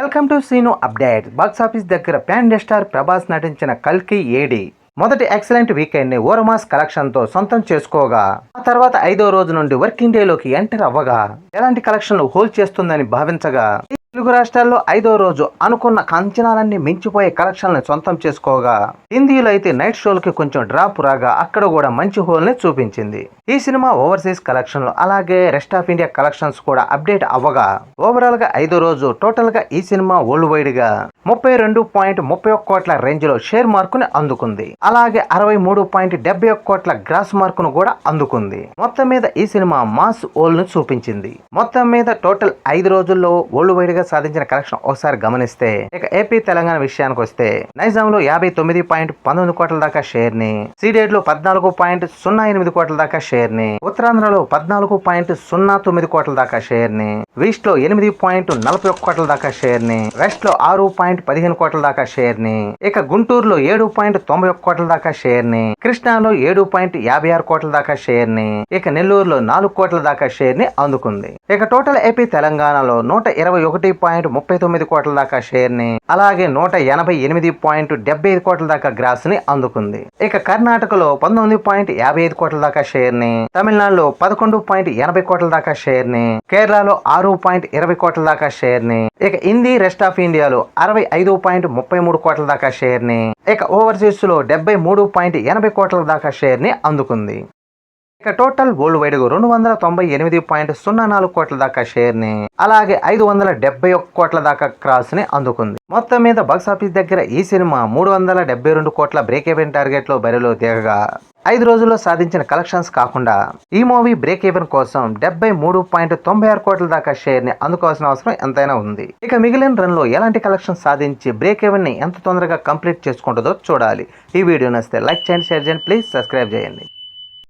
Welcome to Seenu update box office దగ్గర pan star Prabhas నటించిన కల్కి ఏడి. మొదటి ఎక్సలెంట్ వీకెండ్ని ఓరమాస్ కలెక్షన్తో సొంతం చేసుకోగా ఆ తర్వాత ఐదో రోజు నుండి వర్కింగ్ డే లోకి ఎంటర్ అవ్వగా ఎలాంటి కలెక్షన్లు హోల్డ్ చేస్తుందని భావించగా తెలుగు రాష్ట్రాల్లో ఐదో రోజు అనుకున్న అంచనాలన్నీ మించిపోయే కలెక్షన్లను సొంతం చేసుకోగా హిందీలో అయితే నైట్ షోలకి కొంచెం డ్రాప్ రాగా అక్కడ కూడా మంచి హోల్ని చూపించింది. ఈ సినిమా ఓవర్సీస్ కలెక్షన్లు అలాగే రెస్ట్ ఆఫ్ ఇండియా కలెక్షన్స్ కూడా అప్డేట్ అవ్వగా ఓవరాల్గా ఐదో రోజు టోటల్గా ఈ సినిమా వరల్డ్ వైడ్గా ముప్పై రెండు పాయింట్ ముప్పై ఒక్క కోట్ల రేంజ్లో షేర్ మార్కుని అందుకుంది. అలాగే అరవై మూడు పాయింట్ డెబ్బై ఒక్క కోట్ల గ్రాస్ మార్కును కూడా అందుకుంది. మొత్తం మీద ఈ సినిమా మాస్ ఓల్ను చూపించింది. మొత్తం మీద టోటల్ ఐదు రోజుల్లో వరల్డ్ వైడ్ గా సాధించిన కలెక్షన్ ఒకసారి గమనిస్తే ఇక ఏపీ తెలంగాణ విషయానికి వస్తే నైజాం లో యాభై తొమ్మిది పాయింట్ పంతొమ్మిది కోట్ల దాకా షేర్ని సీడెడ్లో పద్నాలుగు పాయింట్ సున్నా ఎనిమిది కోట్ల దాకా షేర్ని ఉత్తరాంధ్రలో పద్నాలుగు పాయింట్ సున్నా తొమ్మిది కోట్ల దాకా షేర్ని ఈస్ట్లో ఎనిమిది పాయింట్ నలభై ఒక్క కోట్ల దాకా షేర్ని వెస్ట్లో ఆరు పాయింట్ పదిహేను కోట్ల దాకా షేర్ని ఇక గుంటూరులో ఏడు పాయింట్ తొంభై ఒక్క కోట్ల దాకా షేర్ని కృష్ణాలో ఏడు పాయింట్ యాభై ఆరు కోట్ల దాకా షేర్ని ఇక నెల్లూరులో నాలుగు కోట్ల దాకా షేర్ని అందుకుంది. ఇక టోటల్ ఏపీ తెలంగాణలో నూట ఇరవై ఒకటి పాయింట్ ముప్పై తొమ్మిది కోట్ల దాకా షేర్ని అలాగే నూట ఎనభై ఎనిమిది పాయింట్ డెబ్బై ఐదు కోట్ల దాకా గ్రాస్ని అందుకుంది. ఇక కర్ణాటకలో పంతొమ్మిది పాయింట్ యాభై ఐదు కోట్ల దాకా షేర్ని తమిళనాడులో పదకొండు పాయింట్ ఎనభై కోట్ల దాకా షేర్ని కేరళలో ఆరు పాయింట్ ఇరవై కోట్ల దాకా షేర్ని ఇక హిందీ రెస్ట్ ఆఫ్ ఇండియాలో అరవై ఐదు పాయింట్ ముప్పై మూడు కోట్ల దాకా షేర్ని ఇక ఓవర్సీస్లో డెబ్బై మూడు పాయింట్ ఎనభై కోట్ల దాకా షేర్ని అందుకుంది. ఇక టోటల్ వరల్డ్ వైడ్ రెండు వందల తొంభై ఎనిమిది పాయింట్ సున్నా నాలుగు కోట్ల దాకా షేర్ని అలాగే ఐదు వందల డెబ్బై ఒక్క కోట్ల దాకా క్రాస్ని అందుకుంది. మొత్తం మీద బాక్స్ ఆఫీస్ దగ్గర ఈ సినిమా మూడు వందల డెబ్బై రెండు కోట్ల బ్రేక్ ఈవెన్ టార్గెట్లో బరిలో దిగగా ఐదు రోజుల్లో సాధించిన కలెక్షన్స్ కాకుండా ఈ మూవీ బ్రేక్ ఈవెన్ కోసం డెబ్బై మూడు పాయింట్ తొంభై ఆరు కోట్ల దాకా షేర్ని అందుకోవాల్సిన అవసరం ఎంతైనా ఉంది. ఇక మిగిలిన రన్లో ఎలాంటి కలెక్షన్ సాధించి బ్రేక్ ఈవెన్ని ఎంత తొందరగా కంప్లీట్ చేసుకుంటుందో చూడాలి. ఈ వీడియో నచ్చితే లైక్ చేయండి షేర్ చేయండి ప్లీజ్ సబ్స్క్రైబ్ చేయండి.